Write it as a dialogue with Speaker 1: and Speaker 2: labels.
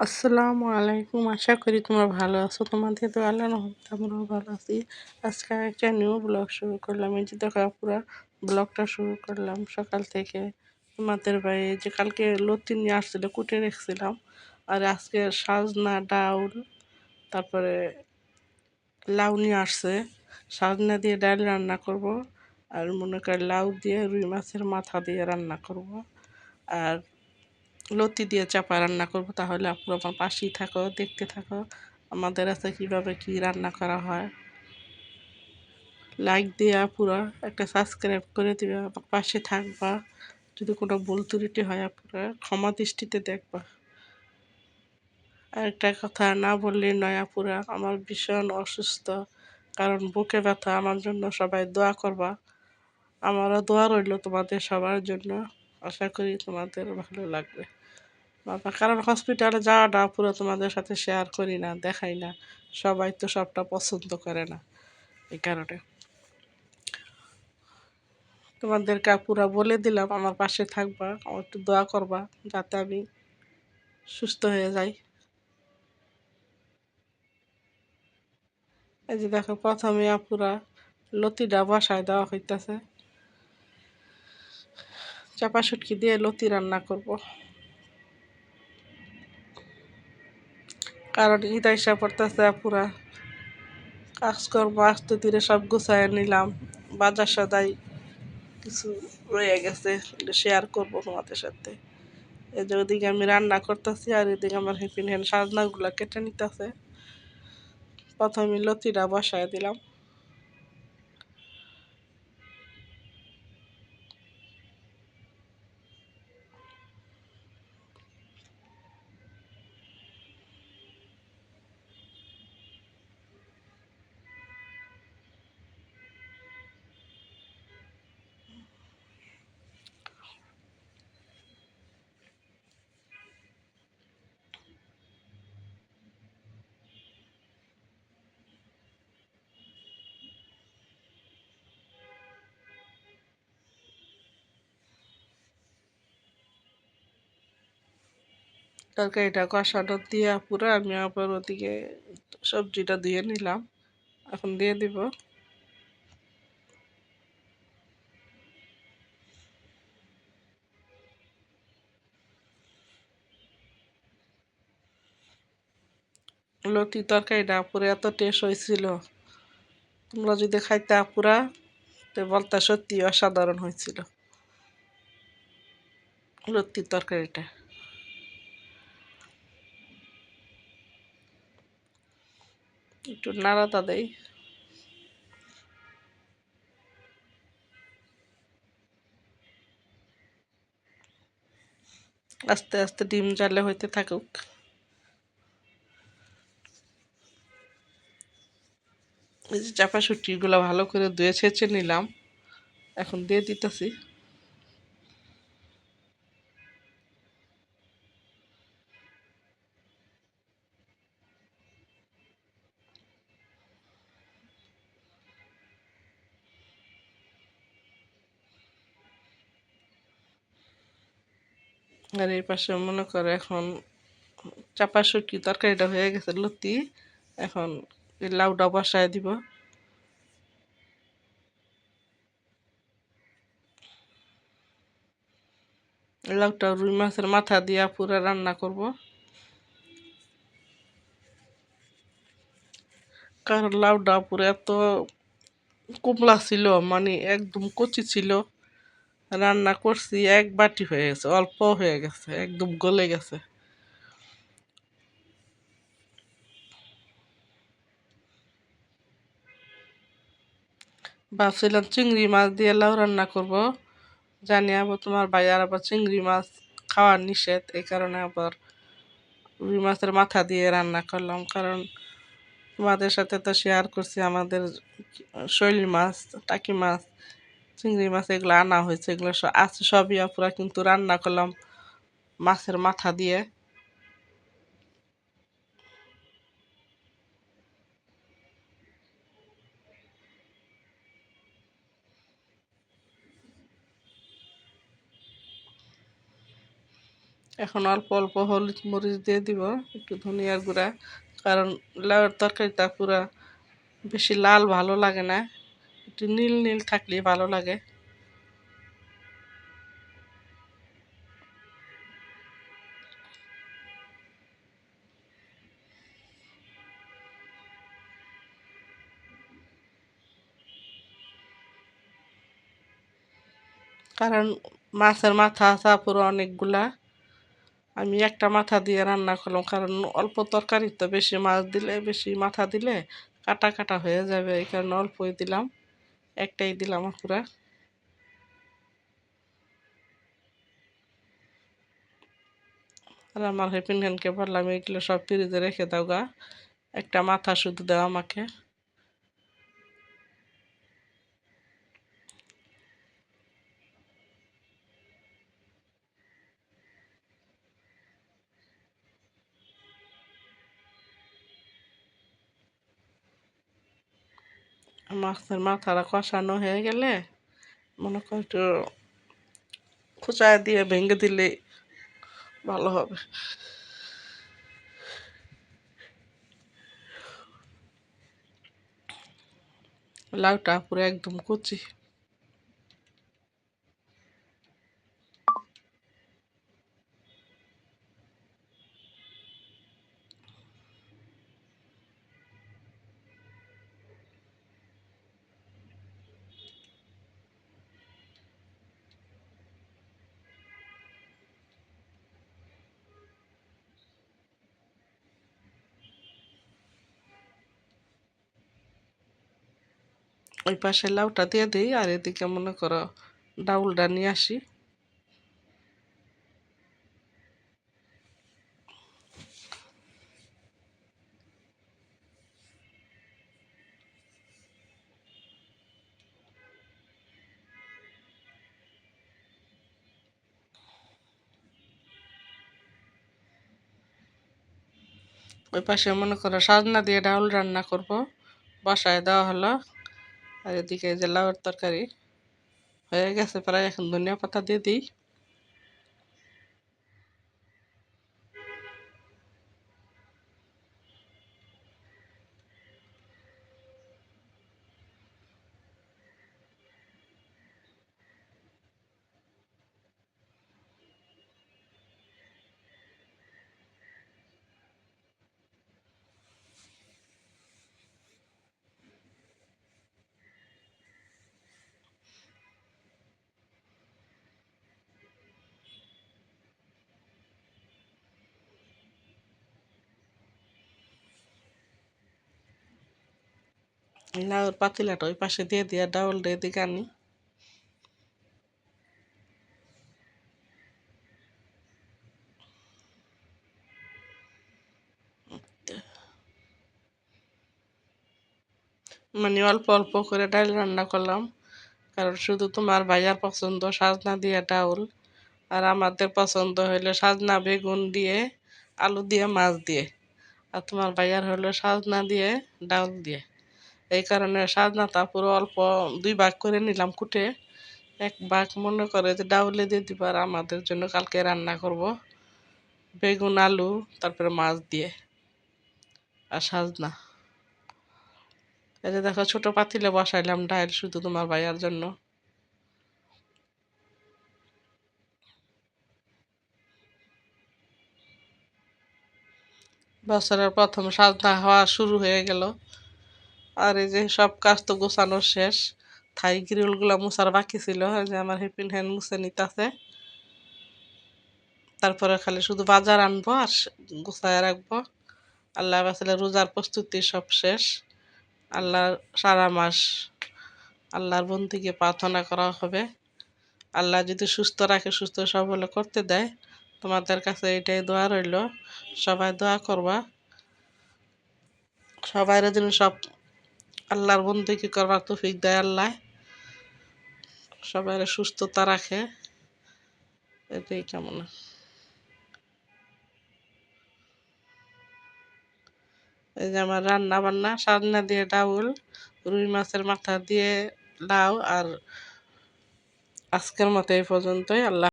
Speaker 1: আসসালামু আলাইকুম। আশা করি তোমরা ভালো আছো। তোমাদের তো আল্লাহ রহমতে আমরাও ভালো আছি। আজকে একটা নিউ ব্লগ শুরু করলাম। এই যে দেখো, পুরো ব্লগটা শুরু করলাম সকাল থেকে। তোমাদের বাড়ি যে কালকে লতি নিয়ে আসছিল, কুটে রেখেছিলাম। আর আজকে সাজনা, ডাউল, তারপরে লাউ নিয়ে আসছে। সাজনা দিয়ে ডাল রান্না করব। আর মনে কর লাউ দিয়ে রুই মাছের মাথা দিয়ে রান্না করব। আর লতি দিয়ে চাপা রান্না করব, তাহলে আপুরা আমার পাশেই থাকো, দেখতে থাকো আমাদের আছে কীভাবে কি রান্না করা হয়। লাইক দেওয়া আপুরা একটা সাবস্ক্রাইব করে দিবে পাশে থাকবা। যদি কোনো ভুল ত্রুটি হয় আপুরা, ক্ষমা দৃষ্টিতে দেখবা। একটা কথা না বললে নয় আপুরা, আমার ভীষণ অসুস্থ, কারণ বুকে ব্যথা, আমার জন্য সবাই দোয়া করবা। আমারও দোয়া রইল তোমাদের সবার জন্য, আশা করি তোমাদের ভালো লাগবে। কারণ হসপিটালে যাওয়াটা পুরো তোমাদের সাথে শেয়ার করি না, দেখাই না। সবাই তো সবটা পছন্দ করে না, এই কারণে। তোমাদেরকে পুরো বলে দিলাম, আমার পাশে থাকবা, আমার একটু দোয়া করবা, যাতে আমি সুস্থ হয়ে যাই। এই যে দেখো, প্রথমে আপুরা লতিটা বসায় দেওয়া হইতেছে। চাপা সুটকি দিয়ে লতি রান্না করব। কারণ ঈদ আইসা পড়তেছে পুরা কাজকর্ম আসতে তীরে সব গুছায় নিলাম। বাজার সদাই কিছু রয়ে গেছে শেয়ার করব তোমাদের সাথে। এই যে ওদিকে আমি রান্না করতেছি আর এদিকে আমার হেপিন হ্যান্ড সাজনাগুলো কেটে নিতেছে। প্রথমে লতিটা বসায় দিলাম। তরকারিটা কষানো দিয়ে পুরো আমি আবার ওদিকে সবজিটা দিয়ে নিলাম। এখন দিয়ে দিব। লতি তরকারিটা পুরো এত টেস্ট হয়েছিল। তোমরা যদি খাইতে পুরা তো বলতে সত্যি অসাধারণ হয়েছিল। লতির তরকারিটা। একটু নাড়াতা দেয় আস্তে আস্তে ডিম জালে হইতে থাকুক। এই যে চাপা সুটিগুলো ভালো করে ধুয়ে ছেঁচে নিলাম। এখন দিয়ে দিতেছি। আর পাশে মনে করে এখন চাপা শুটকি তরকারিটা হয়ে গেছে, লতি। এখন লাউটা বসায় দিব। লাউটা রুই মাছের মাথা দিয়া পুরো রান্না করব। কারণ লাউটা পুরো এত কুমলা ছিল মানে একদম কচি ছিল। রান্না করছি, এক বাটি হয়ে গেছে, অল্প হয়ে গেছে, একদম গলে গেছে। ভাবছিলাম চিংড়ি মাছ দিয়ে লাউ রান্না করব। জানি আবার তোমার ভাইয়ার আবার চিংড়ি মাছ খাওয়ার নিষেধ, এই কারণে আবার রুই মাছের মাথা দিয়ে রান্না করলাম। কারণ তোমাদের সাথে তো শেয়ার করছি আমাদের শৈল মাছ, টাকি মাছ চিংড়ি মাছ এগুলো আনা হয়েছে, এগুলো আছে সবই পুরা কিন্তু রান্না করলাম মাছের মাথা দিয়ে। এখন অল্প অল্প হলুদ মরিচ দিয়ে দিব, একটু ধনিয়ার গুঁড়া, কারণ লাউয়ের তরকারিটা পুরা বেশি লাল ভালো লাগে না। একটু নীল নীল থাকলে ভালো লাগে। কারণ মাছের মাথা আছে পুরো অনেকগুলা। আমি একটা মাথা দিয়ে রান্না করলাম, কারণ অল্প তরকারি তো বেশি মাছ দিলে, বেশি মাথা দিলে কাটা কাটা হয়ে যাবে, এই কারণে অল্পই দিলাম। একটাই দিলাম আপুরা। আর আমার হেপিন হ্যান্ডকে বললাম এইগুলো সব ফ্রিজে রেখে দাও গা। একটা মাথা শুধু দাও আমাকে। মাছের মাথাটা কষানো হয়ে গেলে মনে কর একটু খুচায় দিয়ে ভেঙে দিলে ভালো হবে। লাউটা পুরো একদম কুচি। ওই পাশে লাউটা দিয়ে দিই আর এদিকে মনে করো ডাউলটা নিয়ে আসি। ওই পাশে মনে করো সাজনা দিয়ে ডাউল রান্না করব। বসায় দেওয়া হলো। আর এদিকে যে তরকারি হয়ে গেছে প্রায় এখন ধনিয়া পাতা দিয়ে দিই। লাউর পাতিলাটা ওই পাশে দিয়ে দিয়ে, ডাউল দিয়ে দিকে আনি মানে অল্প অল্প করে ডাল রান্না করলাম, কারণ শুধু তোমার ভাইয়ার পছন্দ সাজনা দিয়ে ডাউল, আর আমাদের পছন্দ হইল সাজনা বেগুন দিয়ে, আলু দিয়ে, মাছ দিয়ে, আর তোমার ভাইয়ার হলো সাজনা দিয়ে, ডাউল দিয়ে। এই কারণে সাজনা পুরো অল্প দুই ভাগ করে নিলাম কুটে। এক ভাগ মনে করে যে ডাউলে দিয়ে দিব আর আমাদের জন্য কালকে রান্না করব। বেগুন, আলু, তারপরে মাছ দিয়ে আর সাজনা। এই যে দেখো ছোটো পাতিলে বসাইলাম ডাইল শুধু তোমার ভাইয়ার জন্য। বছরের প্রথম সাজনা হওয়া শুরু হয়ে গেল। আর এই যে সব কাজ তো গোছানো শেষ। থাই গ্রিলগুলো মুছার বাকি ছিল যে আমার হেপিন হ্যান্ড মুছে নিতেছে। তারপরে খালি শুধু বাজার আনব আর গুছায় রাখব। আল্লাহ বাসলে রোজার প্রস্তুতি সব শেষ। আল্লাহ সারা মাস আল্লাহর বন্দিকে প্রার্থনা করা হবে। আল্লাহ যদি সুস্থ রাখে, সুস্থ সবলে করতে দেয়, তোমাদের কাছে এটাই দোয়া রইল। সবাই দোয়া করবা। সবাই যেন সব আল্লাহর বন্দিকে করবার তৌফিক দেয় আল্লাহ। সবাই সুস্থতা রাখে। এটাই কেমন। এই যে আমার রান্না বান্না সান্না দিয়ে ডাউল, রুই মাছের মাথা দিয়ে লাউ, আর আজকের মতো এই পর্যন্তই। আল্লাহ